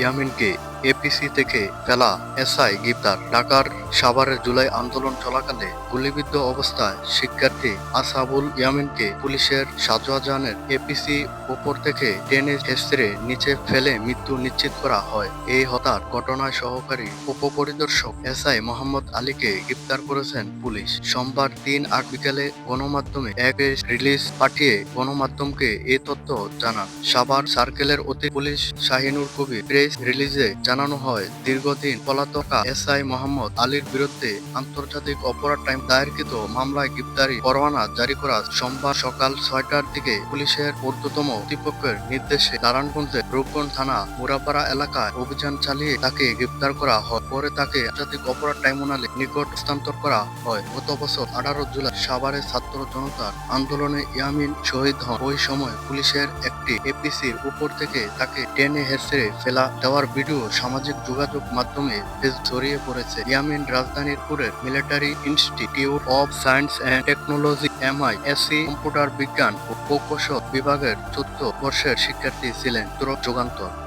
ইয়ামিনকে APC থেকে ফেলা SI গ্রেপ্তার। ঢাকার সাভারের জুলাই আন্দোলন চলাকালে গুলিবিদ্ধ অবস্থায় শিক্ষার্থী আসাবুল ইয়ামিনকে পুলিশের শাহজাহানের এপিসি উপর থেকে টেনে হেসড়ে নিচে ফেলে মৃত্যু নিশ্চিত করা হয়। এই হতার ঘটনায় সহকারী উপপরিদর্শক এসআই মোহাম্মদ আলীকে গ্রেপ্তার করেছেন পুলিশ। সোমবার তিন আট বিকালে গণমাধ্যমে এক রিলিজ পাঠিয়ে গণমাধ্যমকে এ তথ্য জানান। সাভার সার্কেলের অতি পুলিশ শাহিনুর কবির প্রেস রিলিজে জানানো হয়, দীর্ঘদিন পলাতকা এসআই মোহাম্মদ আলীর বিরুদ্ধে আন্তর্জাতিক অপরাধ টাইম দায়েরকৃত মামলায় গ্রেপ্তারি পরোয়ানা জারি করা সোমবার সকাল ছয়টার দিকে পুলিশের ঊর্ধ্বতম কর্তৃপক্ষের নির্দেশে নারায়ণগঞ্জের রূপগঞ্জ থানা মুরাপাড়া এলাকায় অভিযান চালিয়ে তাকে গ্রেপ্তার করা হয়। পরে তাকে আন্তর্জাতিক অপরাধ ট্রাইব্যুনালে নিকট হস্তান্তর করা হয়। গত বছর আঠারো জুলাই সাভারে ছাত্র জনতার আন্দোলনে ইয়ামিন শহীদ হন। ওই সময় পুলিশের একটি এপিসির উপর থেকে তাকে টেনে হেসড়ে ফেলা দেওয়ার ভিডিও সামাজিক যোগাযোগ মাধ্যমে ছড়িয়ে পড়েছে। ইয়ামিন রাজধানীর পুরের military institute of science and technology MI AC computer বিজ্ঞান ও প্রকৌশল বিভাগের চোদ্দ বর্ষের শিক্ষার্থী ছিলেন। যুগান্তর।